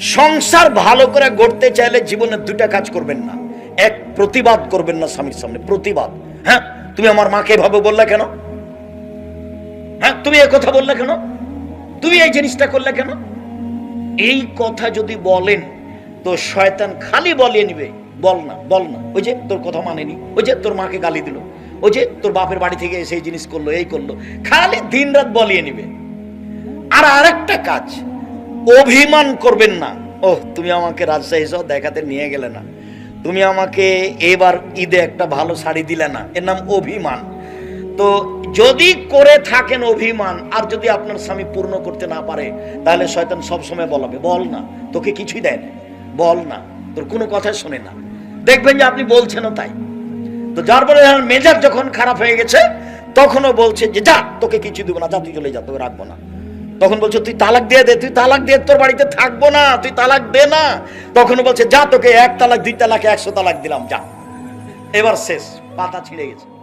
সংসার ভালো করে গড়তে চাইলে জীবনে দুটা কাজ করবেন না। এক, প্রতিবাদ করবেন না স্বামীর সামনে। প্রতিবাদ। হ্যাঁ? তুমি আমার মাকে এভাবে বললে কেন? হ্যাঁ? তুমি এই কথা বললে কেন? তুমি এই জিনিসটা করলে কেন? এই কথা যদি বলেন, তো শয়তান খালি বলিয়ে নিবে। বল না বল না। ওই যে তোর কথা মানেনি। ওই যে তোর মাকে গালি দিল। ওই যে তোর বাপের বাড়ি থেকে এসে এই জিনিস করল, এই করল। খালি দিন রাত বলিয়ে নিবে। আর আরেকটা কাজ অভিমান করবেন না। ওহ, তুমি আমাকে রাজশাহী সহ দেখাতে নিয়ে গেলে না। তুমি আমাকে এবার ঈদে একটা ভালো শাড়ি দিলে না। এর নাম অভিমান। তো যদি করে থাকেন অভিমান, আর যদি আপনার স্বামী পূর্ণ করতে না পারে, তাহলে শয়তান সবসময় বলাবে, বল না, তোকে কিছুই দেয় না, বল না, তোর কোনো কথা শোনে না। দেখবেন যে আপনি বলছেনও তাই। তো যার পরে মেজাজ যখন খারাপ হয়ে গেছে, তখনও বলছে যে, যা, তোকে কিছু দেবো না, যা, তুই চলে যা, তোকে রাখব না। তখন বলছে, তুই তালাক দিয়ে দে, তুই তালাক দিয়ে তোর বাড়িতে থাকব না, তুই তালাক দে না। তখন বলছে, যা তোকে এক তালাক, দুই তালাক, একশো তালাক দিলাম, যা। এবার শেষ, পাতা ছিঁড়ে গেছে।